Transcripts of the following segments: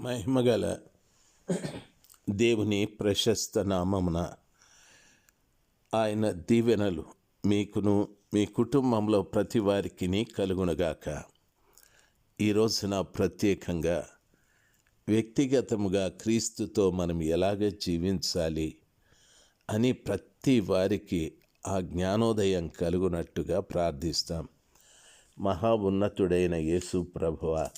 మహిమగల దేవుని ప్రశస్త నామమున ఆయన దీవెనలు మీకును మీ కుటుంబంలో ప్రతి వారికి కలుగునగాక. ఈరోజున ప్రత్యేకంగా వ్యక్తిగతముగా క్రీస్తుతో మనం ఎలాగ జీవించాలి అని ప్రతి వారికి ఆ జ్ఞానోదయం కలుగునట్టుగా ప్రార్థిస్తాం. మహా ఉన్నతుడైన యేసు ప్రభువ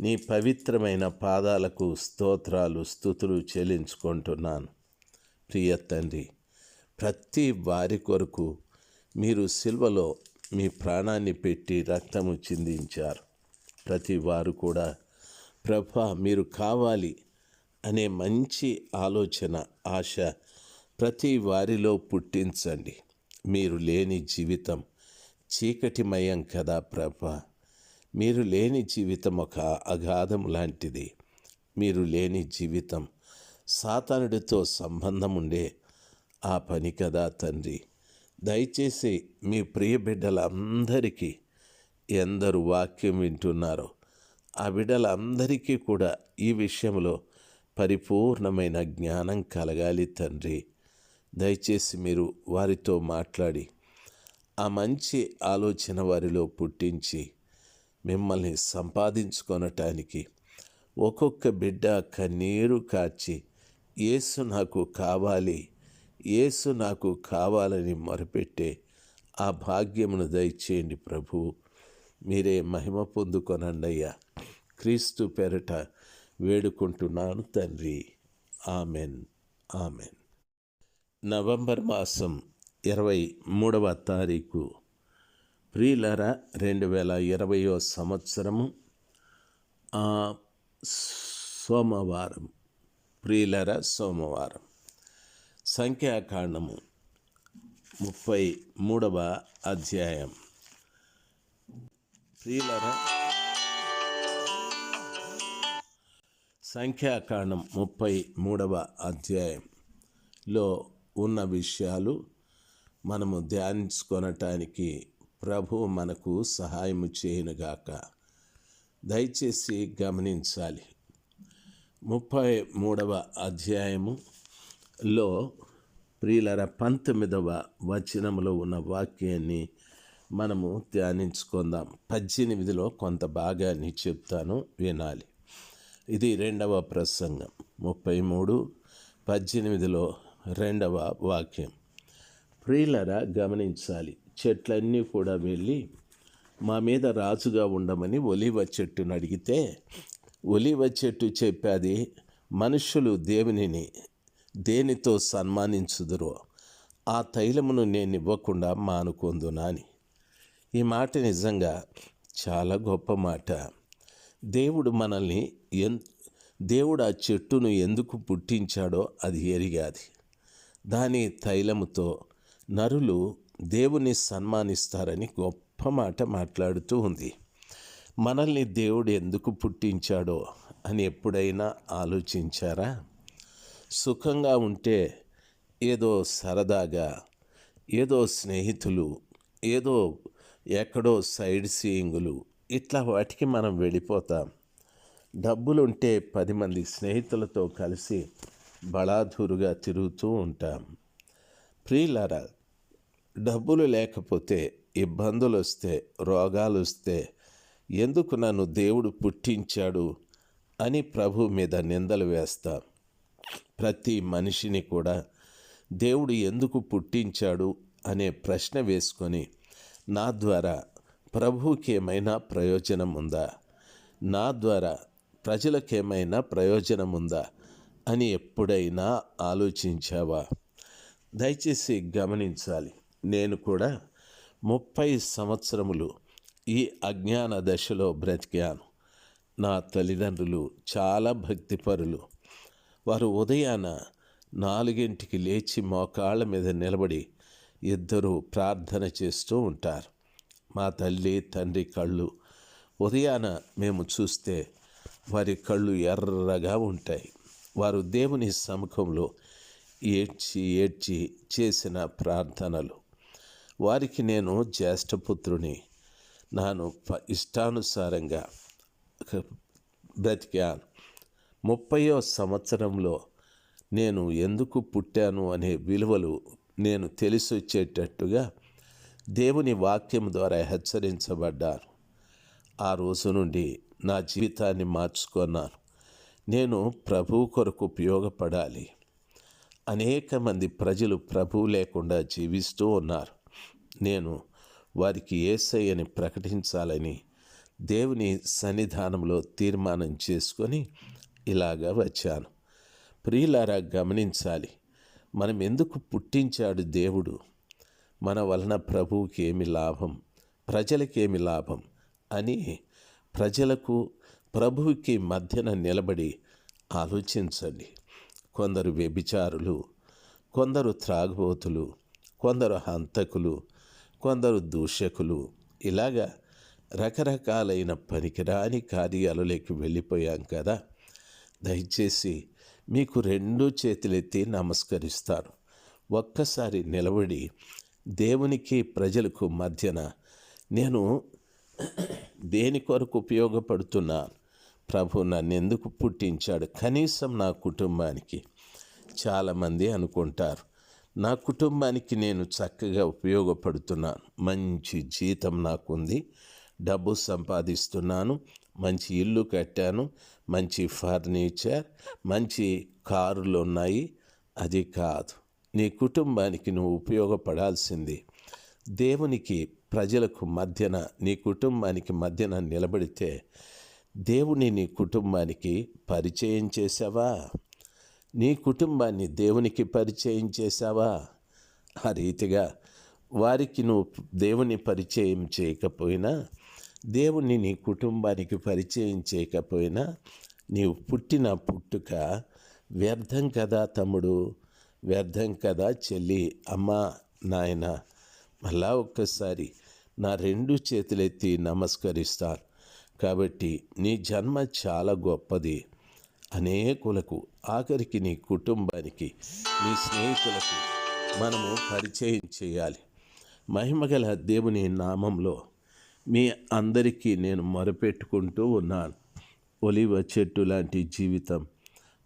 నీ పవిత్రమైన పాదాలకు స్తోత్రాలు స్థుతులు చెల్లించుకుంటున్నాను. ప్రియ తండ్రి ప్రతి వారి కొరకు మీరు సిల్వలో మీ ప్రాణాన్ని పెట్టి రక్తము చిందించారు. ప్రతి వారు కూడా ప్రభ మీరు కావాలి అనే మంచి ఆలోచన ఆశ ప్రతి వారిలో పుట్టించండి. మీరు లేని జీవితం చీకటిమయం కదా ప్రభా. మీరు లేని జీవితం ఒక అగాధం లాంటిది. మీరు లేని జీవితం సాతానుడితో సంబంధం ఉండే ఆ పని కదా తండ్రి. దయచేసి మీ ప్రియ బిడ్డలందరికీ ఎందరు వాక్యం వింటున్నారో ఆ బిడ్డలందరికీ కూడా ఈ విషయంలో పరిపూర్ణమైన జ్ఞానం కలగాలి తండ్రి. దయచేసి మీరు వారితో మాట్లాడి ఆ మంచి ఆలోచన వారిలో పుట్టించి మిమ్మల్ని సంపాదించుకొనటానికి ఒక్కొక్క బిడ్డ కన్నీరు కార్చి యేసు నాకు కావాలి యేసు నాకు కావాలని మొరపెట్టే ఆ భాగ్యమును దయచేయండి ప్రభు. మీరే మహిమ పొందుకొనండయ్యా క్రీస్తు పెరట వేడుకుంటున్నాను తండ్రి. ఆమెన్. ఆమెన్. నవంబర్ మాసం ఇరవై మూడవ తారీఖు. ప్రియులర రెండు వేల ఇరవయో సంవత్సరము సోమవారం. ప్రియులర సోమవారం. సంఖ్యాకాండము ముప్పై మూడవ అధ్యాయం. ప్రియులర సంఖ్యాకాండం ముప్పై మూడవ అధ్యాయంలో ఉన్న విషయాలు మనము ధ్యానించుకొనటానికి ప్రభు మనకు సహాయము చేయనుగాక. దయచేసి గమనించాలి. ముప్పై మూడవ అధ్యాయములో ప్రియులర పంతొమ్మిదవ వచనములో ఉన్న వాక్యాన్ని మనము ధ్యానించుకుందాం. పద్దెనిమిదిలో కొంత భాగాన్ని చెప్తాను వినాలి. ఇది రెండవ ప్రసంగం. ముప్పై మూడు పద్దెనిమిదిలో రెండవ వాక్యం. ప్రియులరా గమనించాలి. చెట్లన్నీ కూడా వెళ్ళి మా మీద రాజుగా ఉండమని ఒలివ చెట్టును అడిగితే ఒలివ చెట్టు చెప్పాది మనుషులు దేవునిని దేనితో సన్మానించుదురో ఆ తైలమును నేను ఇవ్వకుండా మానుకొందునాని ఈ మాట నిజంగా చాలా గొప్ప మాట. దేవుడు మనల్ని ఎన్ దేవుడు ఆ చెట్టును ఎందుకు పుట్టించాడో అది ఎరిగాది. దాని తైలముతో నరులు దేవుని సన్మానిస్తారని గొప్ప మాట మాట్లాడుతూ ఉంది. మనల్ని దేవుడు ఎందుకు పుట్టించాడో అని ఎప్పుడైనా ఆలోచించారా? సుఖంగా ఉంటే ఏదో సరదాగా ఏదో స్నేహితులు ఏదో ఎక్కడో సైడ్ సీయింగులు ఇట్లా వాటికి మనం వెళ్ళిపోతాం. డబ్బులుంటే పది మంది స్నేహితులతో కలిసి బళాధూరుగా తిరుగుతూ ఉంటాం. ప్రియులారా డబ్బులు లేకపోతే ఇబ్బందులు వస్తే రోగాలు వస్తే ఎందుకు నన్ను దేవుడు పుట్టించాడు అని ప్రభు మీద నిందలు వేస్తాం. ప్రతి మనిషిని కూడా దేవుడు ఎందుకు పుట్టించాడు అనే ప్రశ్న వేసుకొని నా ద్వారా ప్రభువుకి ఏమైనా ప్రయోజనం ఉందా నా ద్వారా ప్రజలకేమైనా ప్రయోజనం ఉందా అని ఎప్పుడైనా ఆలోచించావా? దయచేసి గమనించాలి. నేను కూడా ముప్పై సంవత్సరములు ఈ అజ్ఞాన దశలో బ్రతికాను. నా తల్లిదండ్రులు చాలా భక్తిపరులు. వారు ఉదయాన నాలుగింటికి లేచి మోకాళ్ళ మీద నిలబడి ఇద్దరు ప్రార్థన చేస్తూ ఉంటారు. మా తల్లి తండ్రి కళ్ళు ఉదయాన మేము చూస్తే వారి కళ్ళు ఎర్రగా ఉంటాయి. వారు దేవుని సముఖంలో ఏడ్చి ఏడ్చి చేసిన ప్రార్థనలు. వారికి నేను జ్యేష్ఠపుత్రుని నాను ప- ఇష్టానుసారంగా బ్రతికాను. ముప్పయో సంవత్సరంలో నేను ఎందుకు పుట్టాను అనే విలువలు నేను తెలిసొచ్చేటట్టుగా దేవుని వాక్యం ద్వారా హెచ్చరించబడ్డాను. ఆ రోజు నుండి నా జీవితాన్ని మార్చుకున్నాను. నేను ప్రభువు కొరకు ఉపయోగపడాలి. అనేక మంది ప్రజలు ప్రభువు లేకుండా జీవిస్తూ ఉన్నారు. నేను వారికి ఏసయ్యని ప్రకటించాలని దేవుని సన్నిధానంలో తీర్మానం చేసుకొని ఇలాగా వచ్చాను. ప్రియులారా గమనించాలి. మనం ఎందుకు పుట్టించాడు దేవుడు? మన వలన ప్రభువుకి ఏమి లాభం? ప్రజలకేమి లాభం? అని ప్రజలకు ప్రభువుకి మధ్యన నిలబడి ఆలోచించండి. కొందరు వ్యభిచారులు కొందరు త్రాగుబోతులు కొందరు హంతకులు కొందరు దూషకులు ఇలాగా రకరకాలైన పనికిరాని కార్యాలలోకి వెళ్ళిపోయాం కదా. దయచేసి మీకు రెండు చేతులెత్తి నమస్కరిస్తాను ఒక్కసారి నిలబడి దేవునికి ప్రజలకు మధ్యన నేను దేని కొరకు ఉపయోగపడుతున్నా ప్రభు నన్ను ఎందుకు పుట్టించాడు కనీసం నా కుటుంబానికి? చాలామంది అనుకుంటారు నా కుటుంబానికి నేను చక్కగా ఉపయోగపడుతున్నాను. మంచి జీతం నాకుంది. డబ్బు సంపాదిస్తున్నాను. మంచి ఇల్లు కట్టాను. మంచి ఫర్నిచర్. మంచి కారులు ఉన్నాయి అది కాదు. నీ కుటుంబానికి నువ్వు ఉపయోగపడాల్సింది దేవునికి ప్రజలకు మధ్యన నీ కుటుంబానికి మధ్యన నిలబడితే దేవుని నీ కుటుంబానికి పరిచయం చేసావా? నీ కుటుంబాన్ని దేవునికి పరిచయం చేశావా? ఆ రీతిగా వారికి నువ్వు దేవుని పరిచయం చేయకపోయినా దేవుణ్ణి నీ కుటుంబానికి పరిచయం చేయకపోయినా నీవు పుట్టిన పుట్టుక వ్యర్థం కదా తమ్ముడు వ్యర్థం కదా చెల్లి అమ్మ నాయన. మళ్ళా ఒక్కసారి నా రెండు చేతులెత్తి నమస్కరిస్తాను. కాబట్టి నీ జన్మ చాలా గొప్పది. అనేకులకు ఆఖరికి నీ కుటుంబానికి నీ స్నేహితులకు మనము పరిచయం చేయాలి. మహిమగల దేవుని నామంలో మీ అందరికీ నేను మొరపెట్టుకుంటూ ఉన్నాను. ఒలివ చెట్టు లాంటి జీవితం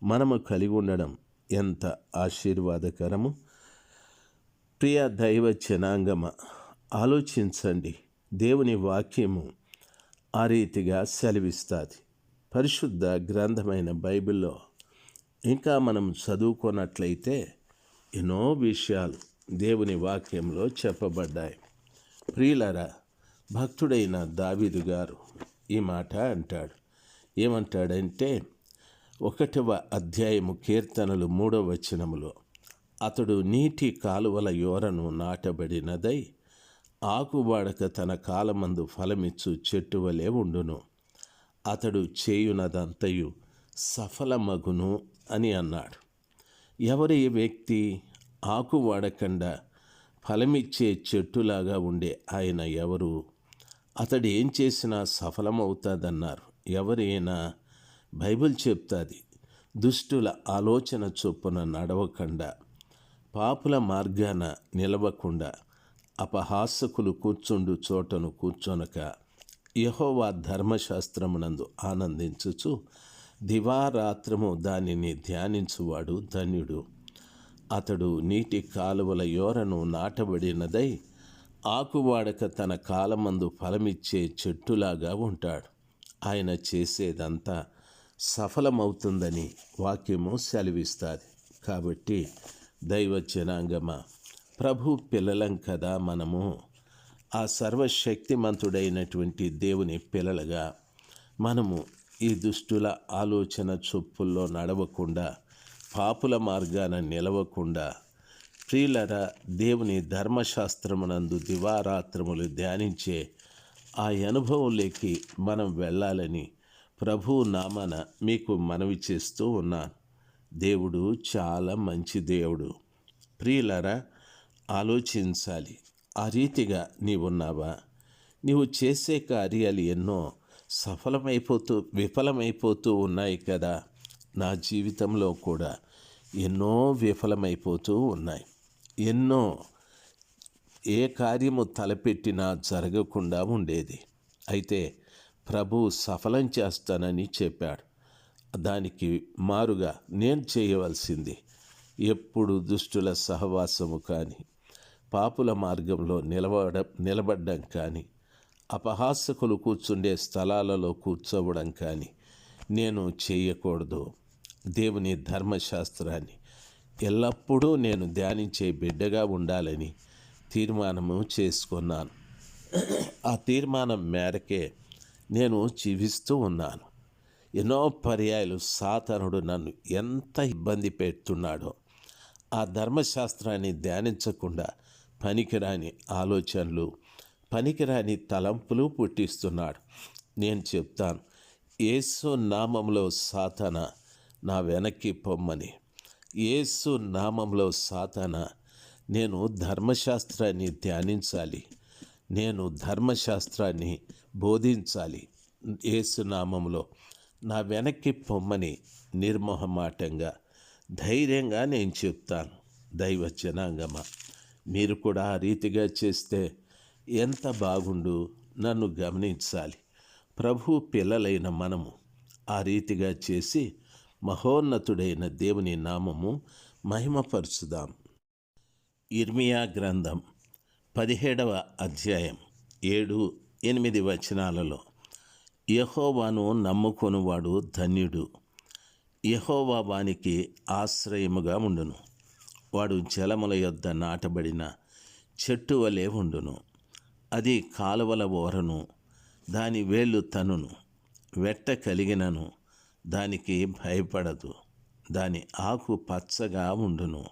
మనము కలిగి ఉండడం ఎంత ఆశీర్వాదకరము! ప్రియ దైవ జనాంగమ ఆలోచించండి. దేవుని వాక్యము ఆ రీతిగా సెలవిస్తుంది. పరిశుద్ధ గ్రంథమైన బైబిల్లో ఇంకా మనం చదువుకున్నట్లయితే ఎన్నో విషయాలు దేవుని వాక్యంలో చెప్పబడ్డాయి. ప్రియులరా భక్తుడైన దావీదు గారు ఈ మాట అంటాడు. ఏమంటాడంటే ఒకటవ అధ్యాయము కీర్తనలు మూడవ వచనములో అతడు నీటి కాలువల యోరను నాటబడినదై ఆకువాడక తన కాలమందు ఫలమిచ్చు చెట్టు వలె ఉండును. అతడు చేయునదంతయు సఫలమగును అని అన్నాడు. ఎవరి వ్యక్తి ఆకు వాడకుండా ఫలమిచ్చే చెట్టులాగా ఉండే ఆయన ఎవరు? అతడు ఏం చేసినా సఫలమవుతాదన్నారు. ఎవరైనా బైబిల్ చెప్తాది దుష్టుల ఆలోచన చొప్పున నడవకుండా పాపుల మార్గాన నిలవకుండా అపహాసకులు కూర్చుండు చోటను కూర్చొనక యహోవా ధర్మశాస్త్రమునందు ఆనందించుచు దివారాత్రము దానిని ధ్యానించువాడు ధన్యుడు. అతడు నీటి కాలువల యోరను నాటబడినదై ఆకువాడక తన కాలమందు ఫలమిచ్చే చెట్టులాగా ఉంటాడు. ఆయన చేసేదంతా సఫలమవుతుందని వాక్యము సెలవిస్తుంది. కాబట్టి దైవ జనాంగమ ప్రభు పిల్లలం కదా మనము. ఆ సర్వశక్తిమంతుడైనటువంటి దేవుని పిల్లలుగా మనము ఈ దుష్టుల ఆలోచన చొప్పుల్లో నడవకుండా పాపుల మార్గాన నిలవకుండా ప్రియులర దేవుని ధర్మశాస్త్రమునందు దివారాత్రములు ధ్యానించే ఆ అనుభవంలోకి మనం వెళ్ళాలని ప్రభు నామన మీకు మనవి చేస్తూ ఉన్నాను. దేవుడు చాలా మంచి దేవుడు. ప్రియులరా ఆలోచించాలి. ఆ రీతిగా నీవున్నావా? నీవు చేసే కార్యాలు ఎన్నో సఫలమైపోతూ విఫలమైపోతూ ఉన్నాయి కదా. నా జీవితంలో కూడా ఎన్నో విఫలమైపోతూ ఉన్నాయి. ఎన్నో ఏ కార్యము తలపెట్టినా జరగకుండా ఉండేది. అయితే ప్రభు సఫలం చేస్తానని చెప్పాడు. దానికి మారుగా నేను చేయవలసింది ఎప్పుడు దుష్టుల సహవాసము కానీ పాపుల మార్గంలో నిలబడ నిలబడ్డం కానీ అపహాసకులు కూర్చుండే స్థలాలలో కూర్చోవడం కానీ నేను చేయకూడదు. దేవుని ధర్మశాస్త్రాన్ని. ఎల్లప్పుడూ నేను ధ్యానించే బిడ్డగా ఉండాలని తీర్మానము చేసుకున్నాను. ఆ తీర్మానం మేరకే నేను జీవిస్తూ ఉన్నాను. ఎన్నో పర్యాయాలు సాతనుడు నన్ను ఎంత ఇబ్బంది పెడుతున్నాడో ఆ ధర్మశాస్త్రాన్ని ధ్యానించకుండా పనికిరాని ఆలోచనలు పనికిరాని తలంపులు పుట్టిస్తున్నాడు. నేను చెప్తాను ఏసు నామంలో సాతన నా వెనక్కి పొమ్మని. ఏసు నామంలో సాతన నేను ధర్మశాస్త్రాన్ని ధ్యానించాలి. నేను ధర్మశాస్త్రాన్ని బోధించాలి. ఏసు నామంలో నా వెనక్కి పొమ్మని నిర్మోహమాటంగా ధైర్యంగా నేను చెప్తాను. దైవ జనాంగమ మీరు కూడా ఆ రీతిగా చేస్తే ఎంత బాగుండు నన్ను గమనించాలి. ప్రభు పిల్లలైన మనము ఆ రీతిగా చేసి మహోన్నతుడైన దేవుని నామము మహిమపరుచుదాం. ఇర్మియా గ్రంథం పదిహేడవ అధ్యాయం ఏడు ఎనిమిది వచనాలలో యహోవాను నమ్ముకొనువాడు ధన్యుడు. యహోవా వానికి ఆశ్రయముగా ఉండును. వాడు జలముల యొద్ద నాటబడిన చెట్టు వలె ఉండును. అది కాలువల ఓరను దాని వేళ్ళు తనును వెట్ట కలిగినను దానికి భయపడదు దాని ఆకు పచ్చగా ఉండును.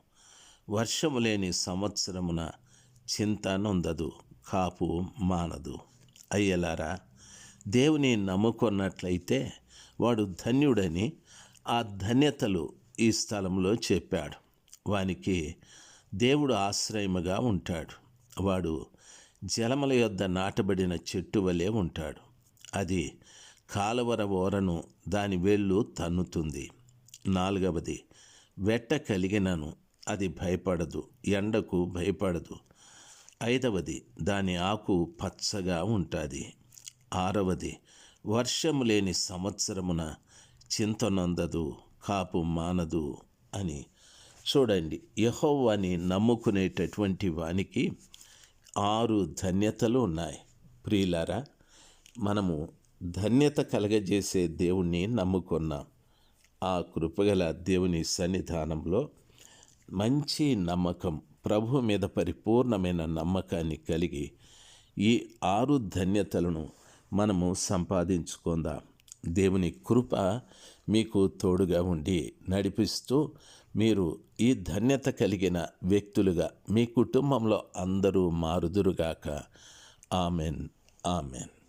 వర్షము లేని సంవత్సరమున చింత నొందదు కాపు మానదు. అయ్యలారా దేవుని నమ్ముకున్నట్లయితే వాడు ధన్యుడని ఆ ధన్యతలు ఈ స్థలంలో చెప్పాడు. వానికి దేవుడు ఆశ్రయముగా ఉంటాడు. వాడు జలముల యొద్ద నాటబడిన చెట్టు వలె ఉంటాడు. అది కాలవర ఓరను దాని వేళ్ళు తన్నుతుంది. నాలుగవది వెట్ట కలిగినను అది భయపడదు ఎండకు భయపడదు. ఐదవది దాని ఆకు పచ్చగా ఉంటుంది. ఆరవది వర్షము లేని సంవత్సరమున చింతనొందదు కాపు మానదు అని. చూడండి యహోవాని నమ్ముకునేటటువంటి వానికి ఆరు ధన్యతలు ఉన్నాయి. ప్రియులారా మనము ధన్యత కలగజేసే దేవుణ్ణి నమ్ముకున్నాం. ఆ కృపగల దేవుని సన్నిధానంలో మంచి నమ్మకం ప్రభు మీద పరిపూర్ణమైన నమ్మకాన్ని కలిగి ఈ ఆరు ధన్యతలను మనము సంపాదించుకుందాం. దేవుని కృప మీకు తోడుగా ఉండి నడిపిస్తూ మీరు ఈ ధన్యత కలిగిన వ్యక్తులుగా మీ కుటుంబంలో అందరూ మారుదురుగాక. ఆమెన్. ఆమెన్.